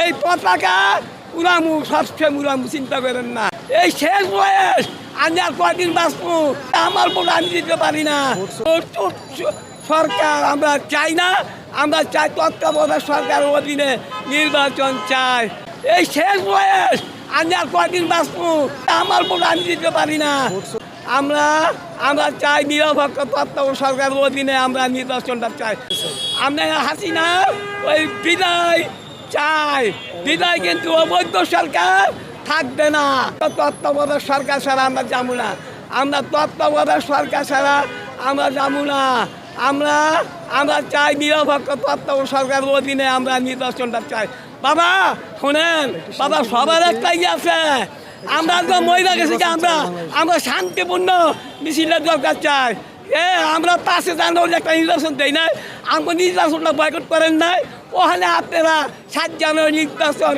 এই পতাকা উড়ামু, সবচেয়ে উড়ামু, চিন্তা করেন না। এই শেষ বয়স, আমি আর কয়দিন বাঁচবো? আমার ভোট আমি দিতে পারি না। সরকার, আমরা চাই না, আমরা চাই তত্ত্বাবধায়ক সরকারের অধীনে নির্বাচন চাই। এই শেষ বয়স, আমি আর কয়দিন বাঁচবো? আমার ভোট আমি দিতে পারি না। আমরা আমরা চাই নিরপেক্ষ তত্ত্বাবধায়ক সরকারের অধীনে আমরা নির্বাচনটা চাই। আমরা হাসিনা, ওই বিদায় চাই। বিদায় কিন্তু অবৈধ সরকার থাকবে না। তত্ত্বাবধায়ক সরকার ছাড়া আমরা যাব না। আমরা তত্ত্বাবধায়ক সরকার ছাড়া আমরা যাব না। আমরা আমরা চাই নিরপেক্ষ তত্ত্বাবধায়ক সরকারের অধীনে আমরা নির্বাচনটা চাই। বাবা, শোনেন, বাবা, সবার একটাই আছে। আমরা তো মহিলা গেছি যে আমরা আমরা শান্তিপূর্ণ মিছিলের দরকার চাই। এ, আমরা পাশে জানুয়ারি একটা নির্বাচন দেই নাই। আমরা নির্বাচনটা বয়কট করেন নাই। ওখানে আপনারা সাত জানুয়ারি নির্বাচন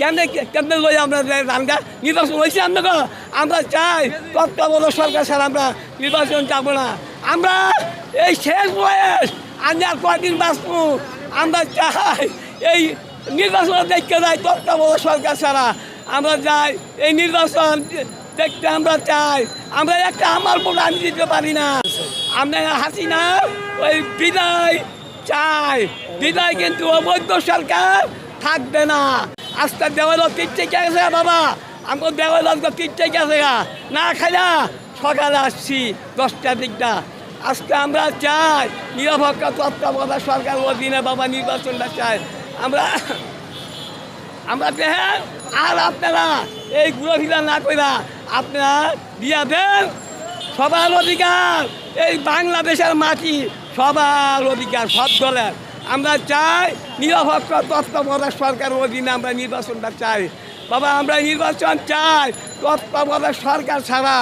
কেন কেন লই আমরা রানগা নির্বাচন হয়েছে আমরা আমরা চাই তত্ত্বাবধায়ক সরকার ছাড়া আমরা নির্বাচন যাব না। আমরা এই শেষ বয়স, আমি আর কয়দিন বাঁচবো? আমরা চাই এই নির্বাচন দেখতে যাই তত্ত্বাবধায়ক সরকার ছাড়া। আমরা যাই এই নির্বাচন দেখতে আমরা চাই। আমরা একটা আমার ভোট আমি দিতে পারি না। আমরা হাসিনা, ওই বিদায় চাই। বিদায় কিন্তু অবৈধ সরকার থাকবে না। আজকে দেওয়াল কিচ্ছে গেছে বাবা। আমাকে দেওয়াল কিচ্ছে গেছে। না খাইলা, সকালে আসছি, দশটার দিকটা। আজকে আমরা চাই, নিরপেক্ষ তত্ত্বাবধায়ক সরকার অধীনে বাবা নির্বাচনটা চাই। আমরা আমরা আর আপনারা এই ঘুরাফিরা না কইরা আপনারা দিয়া দেন সবার অধিকার, এই বাংলাদেশের মাটি সবার অধিকার, সব দলের। আমরা চাই নিরপেক্ষ তত্ত্বাবধায়ক সরকারের অধীনে আমরা নির্বাচনটা চাই। বাবা, আমরা নির্বাচন চাই তত্ত্বাবধায়ক সরকার ছাড়া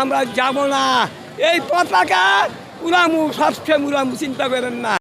আমরা যাব না। এই পতাকা উড়ামু, সবচেয়ে উড়ামু, চিন্তা করেন না।